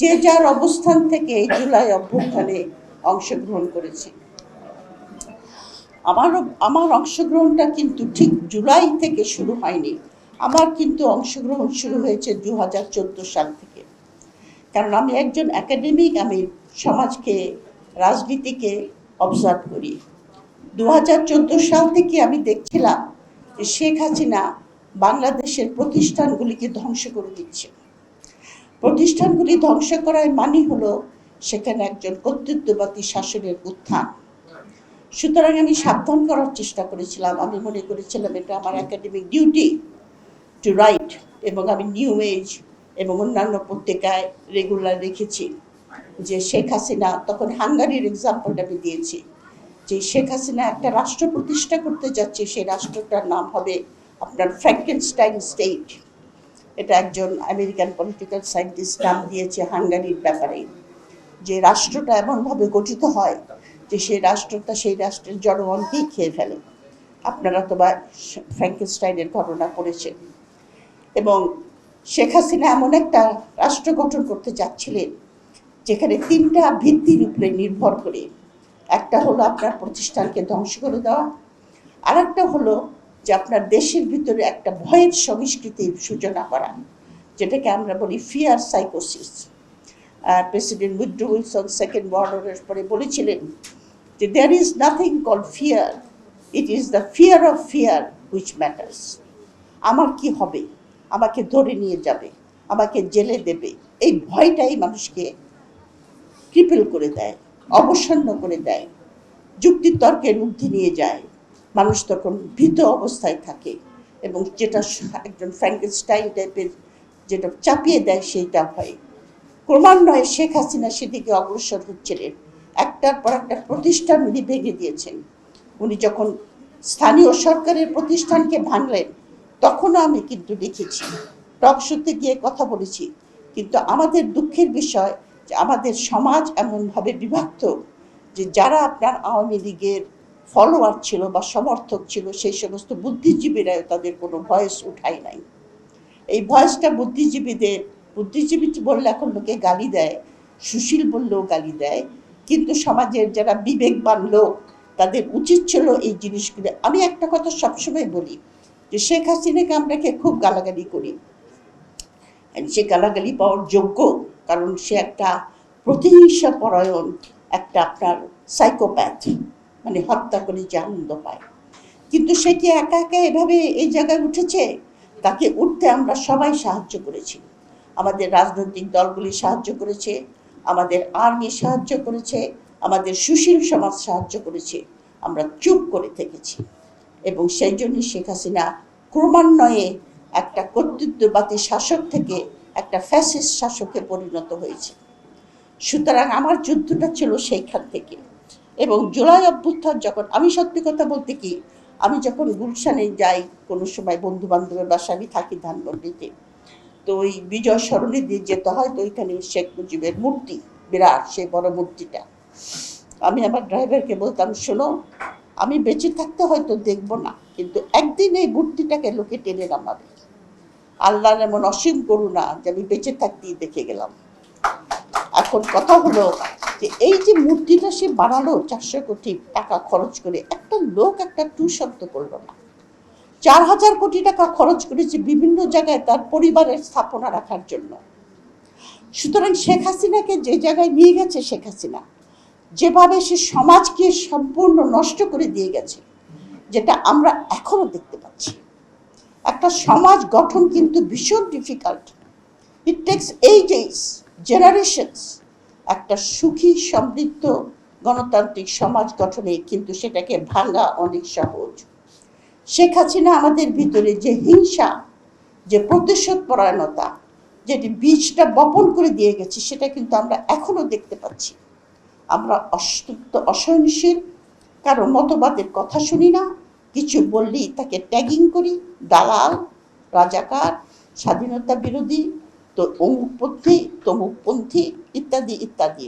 যে যার অবস্থান থেকে এই জুলাই অভ্যুত্থানে অংশগ্রহণ করেছে। আমার আমার অংশগ্রহণটা কিন্তু ঠিক জুলাই থেকে শুরু হয়নি। আমার কিন্তু অংশগ্রহণ শুরু হয়েছে দু হাজার চোদ্দ সাল থেকে। কারণ আমি একজন একাডেমিক আমি সমাজকে, রাজনীতিকে অবজার্ভ করি। দু হাজার চোদ্দ সাল থেকে আমি দেখছিলাম শেখ হাসিনা বাংলাদেশের প্রতিষ্ঠানগুলিকে ধ্বংস করে দিচ্ছে। প্রতিষ্ঠানগুলি ধ্বংস করার মানে হলো সেখানে একজন কর্তৃত্ববাদী শাসনের উত্থান। সুতরাং আমি সাবধান করার চেষ্টা করেছিলাম। আমি মনে করেছিলাম এটা আমার একাডেমিক ডিউটি টু রাইট এবং আমি নিউ এজ এবং অন্যান্য পত্রিকায় রেগুলার রেখেছি যে শেখ হাসিনা, তখন হাঙ্গারির এক্সাম্পলটা আমি দিয়েছি যে শেখ হাসিনা একটা রাষ্ট্র প্রতিষ্ঠা করতে যাচ্ছে। সেই রাষ্ট্রটার নাম হবে আপনার ফ্র্যাঙ্কেনস্টাইন স্টেট এটা একজন আমেরিকান পলিটিক্যাল সায়েন্টিস্ট নাম দিয়েছে হাঙ্গারির ব্যাপারে, যে রাষ্ট্রটা এমনভাবে গঠিত হয় যে সেই রাষ্ট্রটা সেই রাষ্ট্রের জনগণকেই খেয়ে ফেলে। আপনারা তো বা ফ্র্যাঙ্কেনস্টাইনের ঘটনা পড়েছেন। এবং শেখ হাসিনা এমন একটা রাষ্ট্র গঠন করতে চাচ্ছিলেন যেখানে তিনটা ভিত্তির উপরে নির্ভর করে। একটা হলো আপনার প্রতিষ্ঠানকে ধ্বংস করে দেওয়া আর একটা হলো যে আপনার দেশের ভিতরে একটা ভয়ের সংস্কৃতির সূচনা করা, যেটাকে আমরা বলি ফিয়ার সাইকোসিস প্রেসিডেন্ট উইড্রো উইলসন সেকেন্ড ওয়ার্ল্ডের পরে বলেছিলেন যে there is nothing call fear it is the fear of fear which matters আমার কি হবে? আমাকে ধরে নিয়ে যাবে, আমাকে জেলে দেবে। এই ভয়টাই মানুষকে ক্রিপেল করে দেয়, অবসন্ন করে দেয়, যুক্তিতর্কের ঊর্ধ্বে নিয়ে যায়। মানুষ তখন ভীত অবস্থায় থাকে এবং যেটা একজন ফ্র্যাঙ্কেনস্টাইন টাইপের যেটা চাপিয়ে দেয় সেইটা হয়। ক্রমান্বয়ে শেখ হাসিনা সেদিকে অগ্রসর হচ্ছিলেন। একটার পর একটা প্রতিষ্ঠান উনি ভেঙে দিয়েছেন। উনি যখন স্থানীয় সরকারের প্রতিষ্ঠানকে ভাঙলেন, তখনও আমি কিন্তু লিখেছি টক শোতে গিয়ে কথা বলেছি। কিন্তু আমাদের দুঃখের বিষয় যে আমাদের সমাজ এমনভাবে বিভক্ত যে যারা আপনার আওয়ামী লীগের ফলোয়ার ছিল বা সমর্থক ছিল, সেই সমস্ত বুদ্ধিজীবীরাও তাদের কোনো ভয়েস উঠায় নাই। এই ভয়েসটা বুদ্ধিজীবীদের, বুদ্ধিজীবী বললে এখন লোকে গালি দেয়, সুশীল বললেও গালি দেয়, কিন্তু সমাজের যারা বিবেকবান লোক, তাদের উচিত ছিল এই জিনিসগুলো। আমি একটা কথা সবসময় বলি যে শেখ হাসিনাকে আমরা খুব গালাগালি করি? সে গালাগালি পাওয়ার যোগ্য, কারণ সে একটা প্রতিহিংসা পরায়ণ একটা আপনার সাইকোপ্যাথ মানে হত্যা করে যে আনন্দ পায়। কিন্তু সে কি একা একা এভাবে এই জায়গায় উঠেছে? তাকে উঠতে আমরা সবাই সাহায্য করেছি। আমাদের রাজনৈতিক দলগুলি সাহায্য করেছে, আমাদের আর্মি সাহায্য করেছে, আমাদের সুশীল সমাজ সাহায্য করেছে। আমরা চুপ করে থেকেছি। এবং সেই জন্য শেখ হাসিনা ক্রমান্বয়ে একটা কর্তৃত্ববাদী শাসক থেকে একটা ফ্যাসিস্ট শাসকে পরিণত হয়েছে। সুতরাং আমার যুদ্ধটা ছিল সেইখান থেকে। এবং জুলাই অভ্যুত্থান যখন, আমি সত্যি কথা বলতে কি, আমি যখন গুলশানে যাই, কোনো সময় বন্ধু বান্ধবের বাসা আমি থাকি ধানমন্ডিতে। তো ওই বিজয় সরণি দিয়ে যেতে হয়, তো ওইখানে শেখ মুজিবের মূর্তি, বিরাট সেই বড় মূর্তিটা। আমি আমার ড্রাইভারকে বলতাম, শোনো, আমি বেঁচে থাকতে হয়তো দেখব না, কিন্তু একদিন এই মূর্তিটাকে লোকে টেনে নামাবে। আল্লাহর এমন অসীম করুণা যে আমি বেঁচে থাকতেই দেখে গেলাম। এখন কথা হলো যে এই যে মূর্তিটা সে বানালো চারশো কোটি টাকা খরচ করে, একটা লোক একটা টু শব্দ করল না। চার হাজার কোটি টাকা খরচ করেছে বিভিন্ন জায়গায় তার পরিবারের স্থাপনা রাখার জন্য। সুতরাং শেখ হাসিনাকে যে জায়গায় নিয়ে গেছে শেখ হাসিনা, যেভাবে সে সমাজকে সম্পূর্ণ নষ্ট করে দিয়ে গেছে, যেটা আমরা এখনও দেখতে পাচ্ছি। একটা সমাজ গঠন কিন্তু ভীষণ difficult it takes ages generations একটা সুখী, সমৃদ্ধ গণতান্ত্রিক সমাজ গঠনে কিন্তু সেটাকে ভাঙা অনেক সহজ। শেখ হাসিনা আমাদের ভিতরে যে হিংসা, যে প্রতিশোধ পরায়ণতা যেটি বীজটা বপন করে দিয়ে গেছে, সেটা কিন্তু আমরা এখনও দেখতে পাচ্ছি। আমরা অস্তুপ্ত অসহনশীল কারও মতবাদের কথা শুনি না, কিছু বললেই তাকে ট্যাগিং করি, দালাল, রাজাকার, স্বাধীনতা বিরোধী তো অমুকপন্থী তমুকপন্থী ইত্যাদি ইত্যাদি।